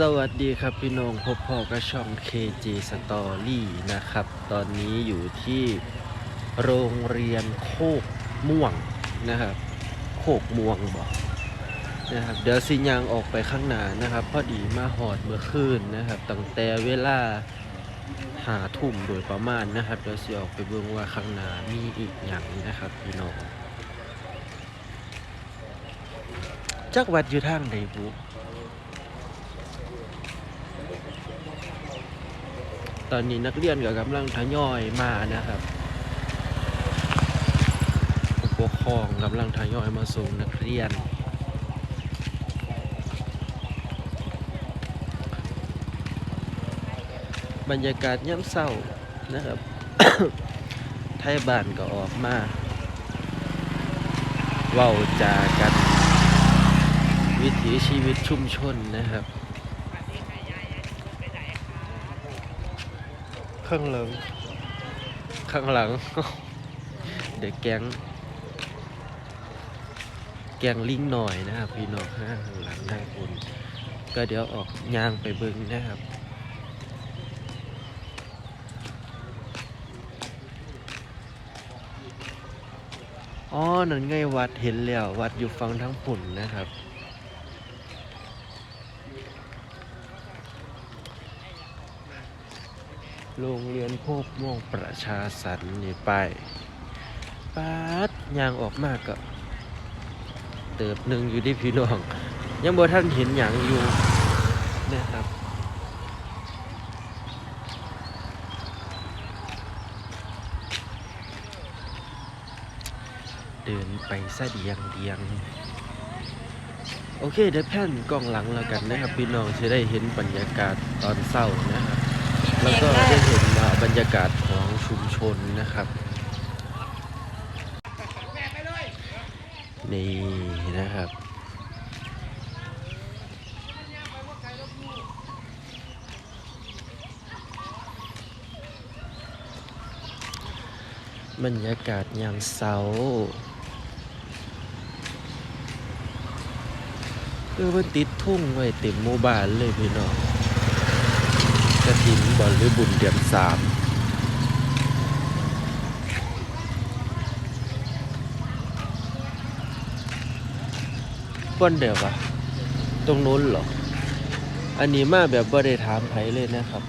สวัสดีครับพี่น้องพบพ่อกับช่อง KG Story นะครับ ตอนนี้อยู่ที่โรงเรียนโคกม่วงนะครับ โคกม่วงบอกนะครับเดี๋ยวสิยางออกไปข้างหน้านะครับ พอดีมาหอดเมื่อคืนนะครับตั้งแต่เวลาหาทุ่มโดยประมาณนะครับเดี๋ยวสิออกไปเบิ่งว่าข้างหน้ามีอีกอย่างนะครับพี่น้องจักวัดอยู่ทางใดบุ ตอนนี้นักเรียนก็กำลังทยอยมานะครับผู้ปกครองกำลังทยอยมาส่งนักเรียน บรรยากาศย่ำเศร้านะครับ ไทยบ้านก็ออกมาเว้าจากัน วิถีชีวิตชุมชนนะครับ ข้างหลัง ข้างหลัง เดี๋ยวแกง แกงลิงหน่อยนะครับ พี่น้องฮะข้างหลังได้คุณก็เดี๋ยวออกยางไปเบึงนะครับอ๋อนั่นไงวัดเห็นแล้ว วัดอยู่ฝั่งทั้งปุ่นนะครับ โรงเรียนโคกม่วงประชาสรรค์นี่ไปปาดยางออกมากก็เติบหนึ่งอยู่ที่พี่น้อง ยังบ่ท่านเห็นอย่างอยู่นะครับเดินไปซะเดียงเดียง โอเคเดี๋ยวแผ่นกล้องหลังแล้วกันนะครับ พี่น้องจะได้เห็นบรรยากาศตอนเศร้านะครับ แล้วก็ได้เห็นบรรยากาศของชุมชนนะครับ นี่นะครับบรรยากาศยามเสาร์เออมันติดทุ่งไว้เต็มหมู่บ้านเลยพี่น้อง กระถินบอลหรือบุญเดือนสามวันเดียววะตรงนู้นเหรอ อันนี้มาแบบบ่ได้ถามไผเลยนะครับ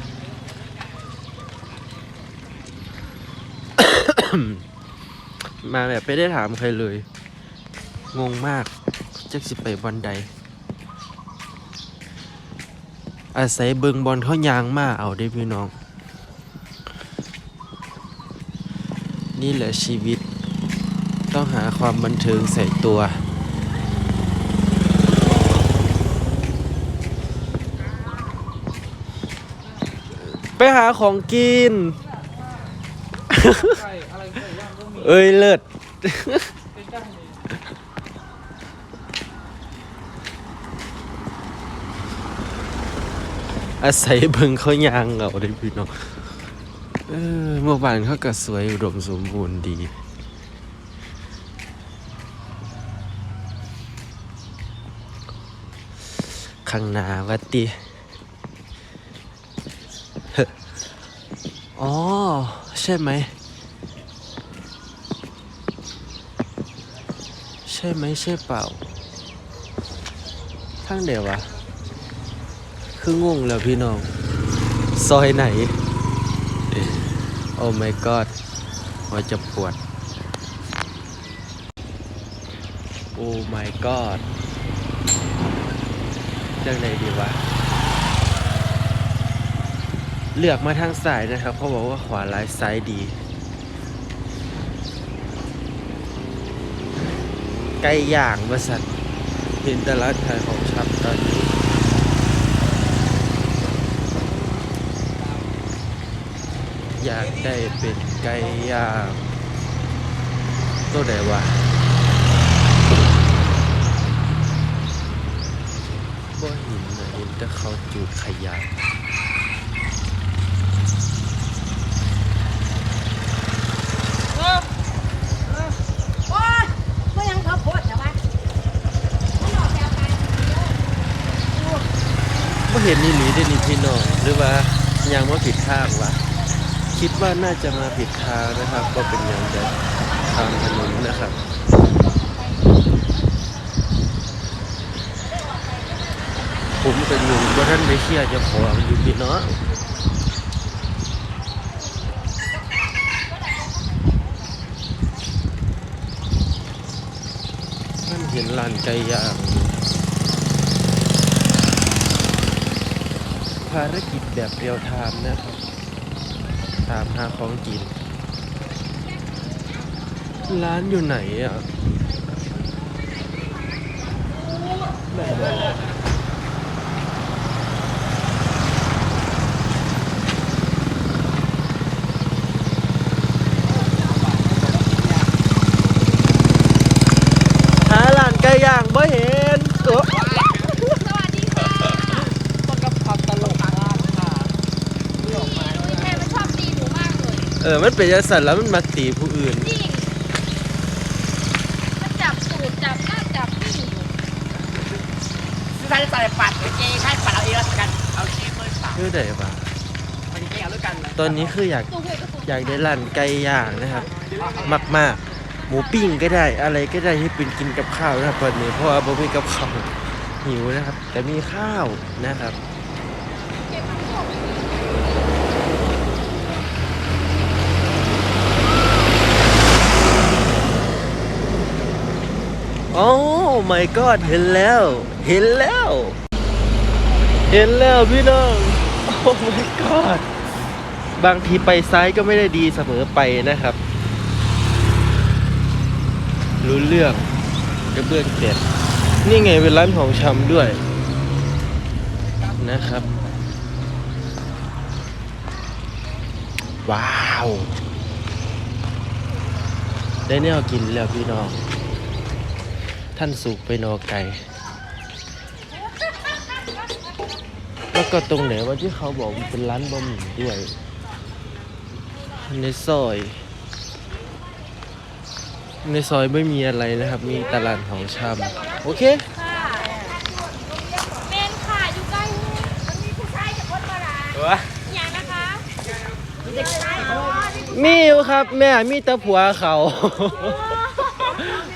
มาแบบไม่ได้ถามใครเลย งงมากจักสิไปวันใด อาศัยเบิงบอลเขายางมาเอาได้พี่น้อง นี่แหละชีวิต ต้องหาความบันเทิงใส่ตัว ไปหาของกิน เอ้ยเลิศ ใกล้ๆนี่ อาศัยเบิงเขายางเอาได้พี่น้องเออเมื่อวานเขาก็สวยอุดมสมบูรณ์ดีข้างหน้าวัดติออ๋อ ใช่ไหม ใช่ไหมใช่เปล่าทางเดียววะ คืองงแล้วพี่น้อง ซอยไหน โอ้ my god หัวจะปวด โอ้ my god จังไหนดีวะ เลือกมาทางซ้ายนะครับ เขาบอกว่าขวาร้ายซ้ายดีไก่ย่างบริษัทเห็นต่ร้านขายของชับตอนนี้ อยากได้เป็นไก่ย่างตัวไหนวะบ่เห็นนะเห็นแต่เขาจูดขยะโอ้ยก็ยังเขาโพดใช่ไหมไม่ออกแถวไปบ่เห็นนี่หลีได้นี่พี่น้องหรือว่ายังว่าผิดทางวะ คิดว่าน่าจะมาผิดทางนะครับ ก็เป็นอย่างเดทางถนนนะครับ ผมเป็นหนุ่มว่าท่านไม่เชื่อจะขออยู่พี่น้องท่านเห็นลานไก่ย่างภารกิจแบบเรียวไทม์นะครับ ตามหาของกิน ร้านอยู่ไหนอะ หาร้านไก่ย่างบ่เห็นเออ สวัสดีค่ะ มันก็ขับตลกมากค่ะ พี่นุ้ยแม่มันชอบตีหนูมาก เออ มันเป็นยาสัตว์แล้วมันมาตีผู้อื่นจิ้มันจับสูดจับหน้าจับนี่อยู่ซื้อได้ใส่ปัดโอเคใช่ปัดเอาเองแล้วกัน เอาช่เบอสามเพื่อใดบ้ามันจะเอาด้วยกันนะตอนนี้คืออยากตู้เพื่อนก็ตู้อยากได้ร้านไก่ย่างนะครับ มากๆหมูปิ้งก็ได้ อะไรก็ได้ที่เป็นกินกับข้าวนะครับตอนนี้เพราะว่าบ่มีกับข้าวหิวนะครับ แต่มีข้าวนะครับ โอ้ my god เห็นแล้ว เห็นแล้ว เห็นแล้วพี่น้อง โอ้ my god บางทีไปซ้ายก็ไม่ได้ดีเสมอไปนะครับ รู้เรื่องกระเบื้องเจ็ดนี่ไงเป็นร้านของชำด้วย นะครับ ว้าวได้แนวกินแล้วพี่น้อง ท่านสุกไปนอไก่ แล้วก็ตรงไหนว่าที่เขาบอกมันเป็นร้านบะหมี่ด้วยในซอย ในซอยไม่มีอะไรนะครับ มีตลาดของชำโอเคค่ะเมนค่ะอยู่ใกล้มันมีผู้ชายจะพ้นมาหลายเอออย่างนะคะเด็กชายอ๋อนี่ผู้มีอยู่ครับ แม่มีแตะผัวเขา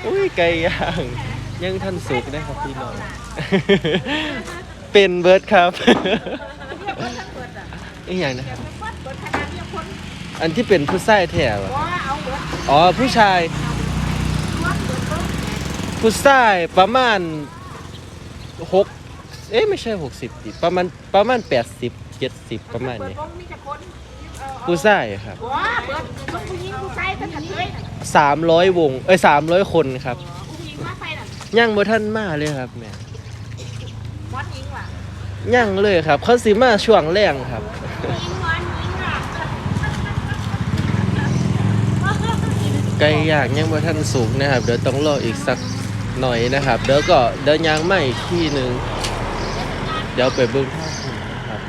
อุ้ยไก่ย่าง ยังท่านสุกนะครับพี่น้อง เป็นเบิร์ดครับอีกอย่างนะครับเปิดขนาดนี้คนอันที่เป็นผู้ชายแถวว่าเอาเบิดอ๋อผู้ชายวัดเบิดเบิดผู้ชายประมาณหกเอ๊ะไม่ใช่หกสิบดิประมาณประมาณแปดสิบเจ็ดสิบประมาณเปิดนี้วงมีแต่คนเออผู้ชายครับว้าเบิดลูกผู้หญิงผู้ชายทั้งกันเลยน่ะสามร้อยวง เอ้ยสามร้อยคนครับ ย่างบ่ท่านมาเลยครับแม่มอนหญิงว่ะย่างเลยครับ เขาสิมาช่วงแรงครับผู้หญิงมอนหญิงว่ะไก่ย่างยังบ่ท่านสุกนะครับ เดี๋ยวต้องรออีกสักหน่อยนะครับ เดี๋ยวก็เดี๋ยวย่างใหม่อีกที่หนึ่งเดี๋ยวไปเบิ่งท่าคุณนะครับ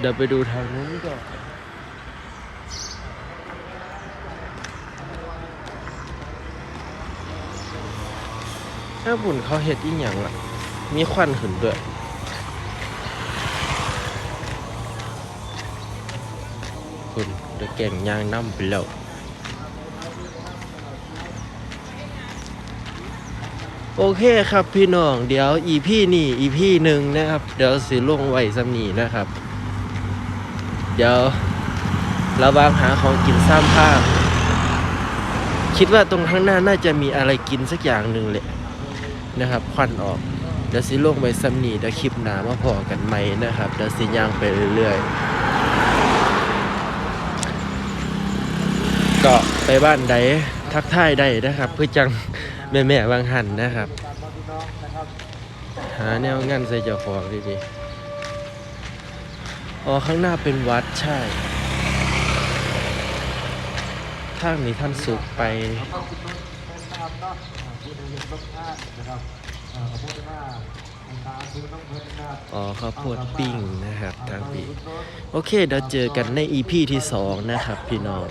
เดี๋ยวไปดูทางนู้นก่อน ถ้าบุญเขาเห็ดอีหยังล่ะ มีควันขึ้นด้วยคุณเดี๋ยวแก่งยางน้ำไปแล้วโอเคครับพี่น้องเดี๋ยวอีพี่นี่อีพี่หนึ่งนะครับ เดี๋ยวสิลงไว้สำนีนะครับ เดี๋ยวระวางหาของกินซ้ำภาพ คิดว่าตรงข้างหน้าน่าจะมีอะไรกินสักอย่างหนึ่งแหละ นะครับควันออกเดี๋ยวสิลงไว้สำนีเดี๋ยวคลิปหนามาพอกันไหมนะครับเดี๋ยวสิย่างไปเรื่อยๆก็ไปบ้านใดทักทายได้นะครับ เพื่อจังแม่แม่ๆบางหันนะครับ หาแนวงานใส่เจ้าของดีๆอ๋อข้างหน้าเป็นวัดใช่ทางนี้ท่านสุกไป อ๋อข้าวโพดปิ้งนะครับทางปีโอเคเดี๋ยวเจอกันใน EP ที่สองนะครับ พี่น้อง